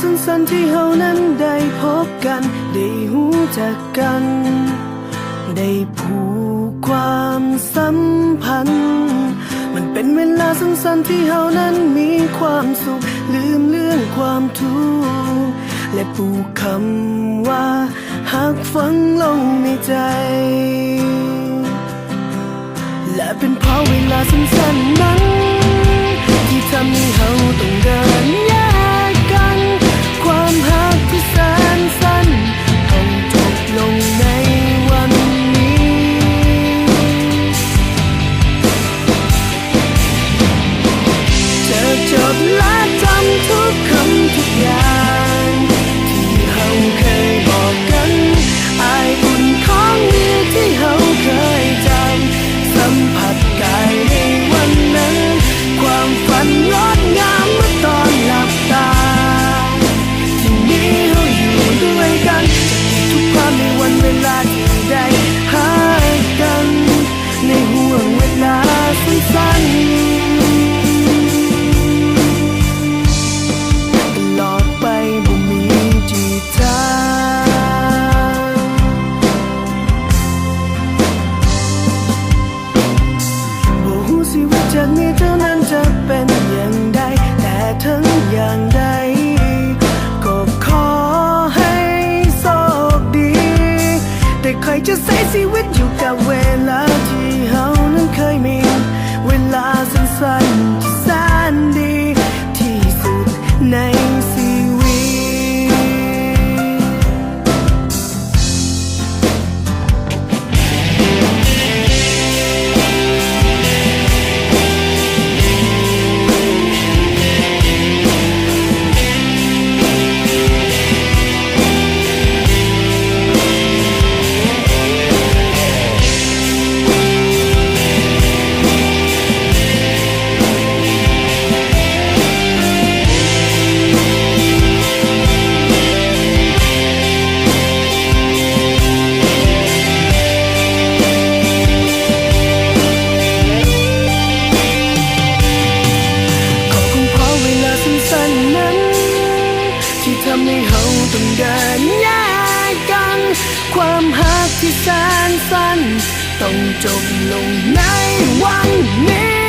สั้นๆที่เฮานั้นได้พบกัน ได้หูจักกัน ได้ผูกความสัมพันธ์ มันเป็นเวลาสั้นๆที่เฮานั้นมีความสุข ลืมเรื่องความทุกข์และปลูกคำว่าหักฝังลงในใจ และเป็นเพราะเวลาสั้นๆ นี้เท่านั้นจะเป็นอย่างใดแต่ทั้งอย่างใดก็ขอให้โชคดี แต่ใครจะใช้ชีวิตอยู่กับเวลาที่เฮานั้นเคยมี เวลาสั้นๆ ที่ทำให้เฮาต้องเดินแยกกัน ความหักที่แสนสั้น ต้องจบลงในวันนี้